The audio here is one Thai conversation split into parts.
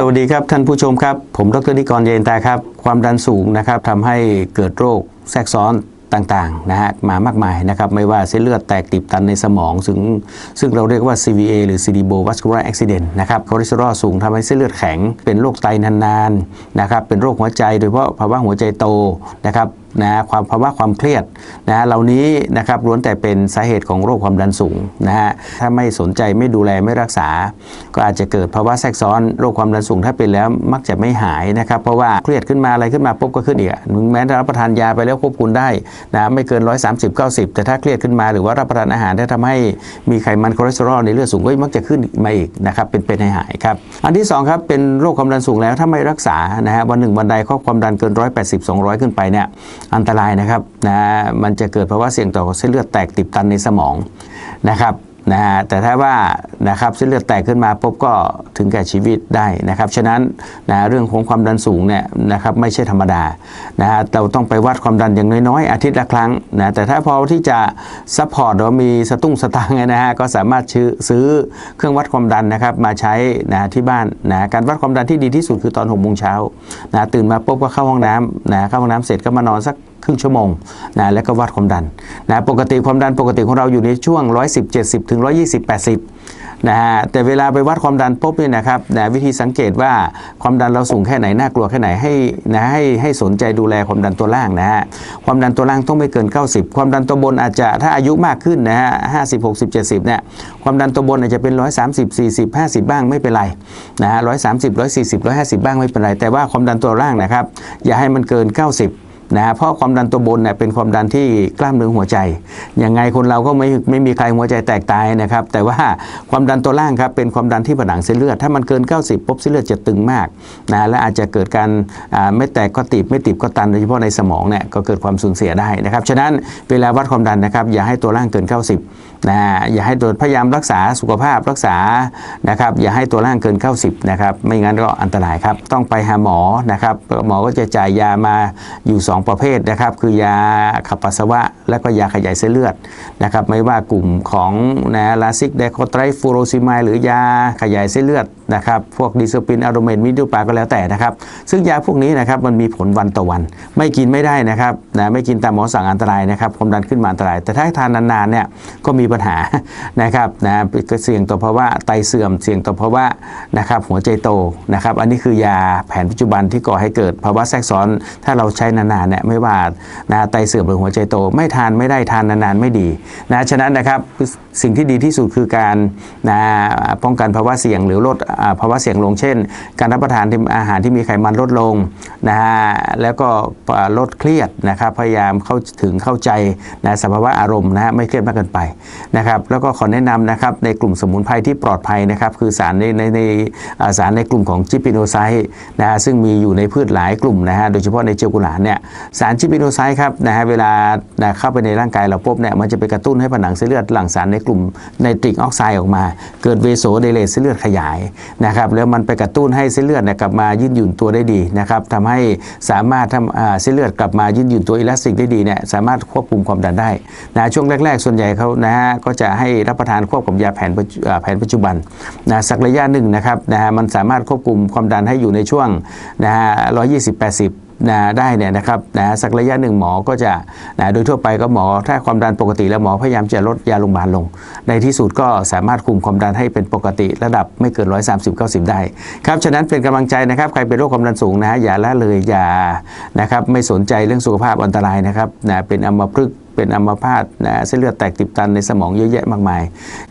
สวัสดีครับท่านผู้ชมครับ ผมดรนิกรเยนตาครับ ความดันสูงนะครับทำให้เกิดโรคแทรกซ้อนต่างๆนะฮะมามากมายนะครับไม่ว่าเส้นเลือดแตกติบตันในสมอง ซึ่งซึ่งเราเรียกว่า CVA หรือ cerebrovascular accident นะครับคอเลสเตอรอลสูงทำให้เส้นเลือดแข็ง เป็นโรคไตนานๆนะครับเป็นโรคหัวใจ โดยเฉพาะภาวะหัวใจโตนะครับนะความภาวะความเครียดนะฮะเหล่านี้นะครับล้วนแต่เป็นสาเหตุของโรคความดันสูงนะฮะถ้าไม่สนใจไม่ดูแลไม่รักษา ก็อาจจะเกิดภาวะแทรกซ้อนโรคความดันสูงถ้าเป็นแล้วมักจะไม่หายนะครับเพราะว่าเครียดขึ้นมาอะไรขึ้นมาปุ๊บก็ขึ้นอีกถึงแม้รับประทานยาไปแล้วควบคุมได้นะไม่เกิน 130 90 แต่ถ้าเครียดขึ้นมาหรือว่ารับประทานอาหารที่ทำให้มีไขมันคอเลสเตอรอลในเลือดสูงก็มักจะขึ้นมาอีกนะครับเป็นเป็นให้หายครับอันที่สองครับเป็นโรคความดันสูงแล้วถ้าไม่รักษานะฮะวันหนึ่งวันใดข้อความดันเกิน 180 200 ขึ้นไปเนี่ยอันตรายนะครับนะมันจะเกิดภาวะเสี่ยงต่อเส้นเลือดแตกติดตันในสมองนะครับ นะฮะแต่ถ้าว่านะครับเส้นเลือดแตกขึ้นมาปุ๊บก็ถึงแก่ชีวิตได้นะครับฉะนั้นนะเรื่องของความดันสูงเนี่ยนะครับไม่ใช่ธรรมดานะฮะเราต้องไปวัดความดันอย่างน้อยๆ อาทิตย์ละครั้งนะแต่ถ้าพอที่จะซัพพอร์ตหรือมีสตุ้งสตางค์นะฮะก็สามารถซื้อซื้อเครื่องวัดความดันนะครับมาใช้นะที่บ้านนะการวัดความดันที่ดีที่สุดคือตอน6กโมงเช้านะตื่นมาปุ๊บก็เข้าห้องน้ำนะเข้าห้องน้ำเสร็จก็มานอนสัก ครึ่งชั่วโมงนะแล้วก็วัดความดันนะปกติความดันปกติของเราอยู่ในช่วง 110 70 ถึง 120 80นะฮะแต่เวลาไปวัดความดันปุ๊บเนี่ยนะครับนะวิธีสังเกตว่าความดันเราสูงแค่ไหนน่ากลัวแค่ไหนให้นะให้ให้สนใจดูแลความดันตัวล่างนะฮะความดันตัวล่างต้องไม่เกิน 90 ความดันตัวบนอาจจะถ้าอายุมากขึ้นนะฮะ50 60 70เนี่ยความดันตัวบนอาจจะเป็น 130 40 50 บ้างไม่เป็นไรนะฮะ130 140 150 บ้างไม่เป็นไร แต่ว่าความดันตัวล่างนะครับอย่าให้มันเกิน 90 นะฮะเพราะความดันตัวบนเนี่ยเป็นความดันที่กล้ามเนื้อหัวใจยังไงคนเราก็ไม่ไม่มีใครหัวใจแตกตายนะครับ แต่ว่าความดันตัวล่างครับเป็นความดันที่ผนังเส้นเลือดถ้ามันเกิน 90ปุ๊บเส้นเลือดจะตึงมากนะและอาจจะเกิดการไม่แตกก็ติดไม่ติดก็ตันโดยเฉพาะในสมองเนี่ยก็เกิดความสูญเสียได้นะครับฉะนั้นเวลาวัดความดันนะครับอย่าให้ตัวล่างเกิน 90นะอย่าให้ตัวพยายามรักษาสุขภาพรักษานะครับอย่าให้ตัวล่างเกิน 90นะครับไม่งั้นก็อันตรายครับต้องไปหาหมอนะครับหมอก็จะจ่ายยามาอยู่2ประเภทนะครับ คือยาขับปัสสาวะ และก็ยาขยายเส้นเลือดนะครับ ไม่ว่ากลุ่มของนะลาซิกไดโคไตรฟูโรซิมายหรือยาขยายเส้นเลือดนะครับ พวกดิโซปินอะโรเมนมิดูปาก็แล้วแต่นะครับ ซึ่งยาพวกนี้นะครับมันมีผลวันต่อวัน ไม่กินไม่ได้นะครับนะไม่กินตามหมอสั่งอันตรายนะครับความดันขึ้นมาอันตราย แต่ถ้าทานนานๆเนี่ยก็มีปัญหานะครับนะเสี่ยงต่อภาวะไตเสื่อมเสี่ยงต่อภาวะนะครับหัวใจโตนะครับ อันนี้คือยาแผนปัจจุบันที่ก่อให้เกิดภาวะแทรกซ้อนถ้าเราใช้นานๆนี่ยไม่ว่านะไตเสื่อมหรือหัวใจโต ไม่ทานไม่ได้ทานนานๆไม่ดีนะฉะนั้นนะครับสิ่งที่ดีที่สุดคือการนะป้องกันภาวะเสี่ยงหรือลดภาวะเสี่ยงลงเช่น การรับประทานอาหารที่มีไขมันลดลง นะฮะแล้วก็ลดเครียดนะครับพยายามเข้าถึงเข้าใจนะสภาวะอารมณ์นะฮะไม่เครียดมากเกินไปนะครับแล้วก็ขอแนะนำนะครับในกลุ่มสมุนไพรที่ปลอดภัยนะครับคือสารในในในสารในกลุ่มของจิปิโนไซต์นะฮะซึ่งมีอยู่ในพืชหลายกลุ่มนะฮะโดยเฉพาะในเจลกุหลาบเนี่ยสารจิปิโนไซต์ครับนะฮะเวลานะเข้าไปในร่างกายเราปุ๊บเนี่ยมันจะไปกระตุ้นให้ผนังเส้นเลือดหลั่งสารในกลุ่มไนตริกออกไซด์ออกมา เกิดเวโสเดเลตเส้นเลือดขยายนะครับแล้วมันไปกระตุ้นให้เส้นเลือดเนี่ยกลับมายืดหยุ่นตัวได้ดีนะครับทำให้สามารถทำอ่าเส้นเลือดกลับมายืดหยุ่นตัวอิลาสติกได้ดีเนี่ยสามารถควบคุมความดันได้นะช่วงแรก ๆ ส่วนใหญ่เขานะฮะก็จะให้รับประทานควบกับยาแผนแผนปัจจุบันนะสักระยะหนึ่งนะครับนะฮะมันสามารถควบคุมความดันให้อยู่ในช่วงนะฮะ120 80 นะได้เนี่ยนะครับนะสักระยะหนึ่งหมอก็จะนะโดยทั่วไปก็หมอถ้าความดันปกติแล้วหมอพยายามจะลดยาโรงพยาบาลลง ในที่สุดก็สามารถคุมความดันให้เป็นปกติระดับไม่เกิน 130 90 ได้ครับฉะนั้นเป็นกำลังใจนะครับใครเป็นโรคความดันสูงนะฮะอย่าละเลยอย่านะครับไม่สนใจเรื่องสุขภาพอันตรายนะครับนะเป็นอัมพฤกษ์ เป็นอัมพาตนะเส้นเลือดแตกติบตันในสมองเยอะแยะมากมาย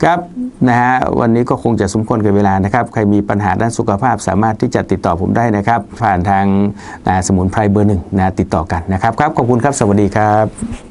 ครับนะฮะวันนี้ก็คงจะสมควรกับเวลานะครับ ใครมีปัญหาด้านสุขภาพสามารถที่จะติดต่อผมได้นะครับ ผ่านทางนะสมุนไพรเบอร์หนึ่งนะติดต่อกันนะครับครับขอบคุณครับสวัสดีครับ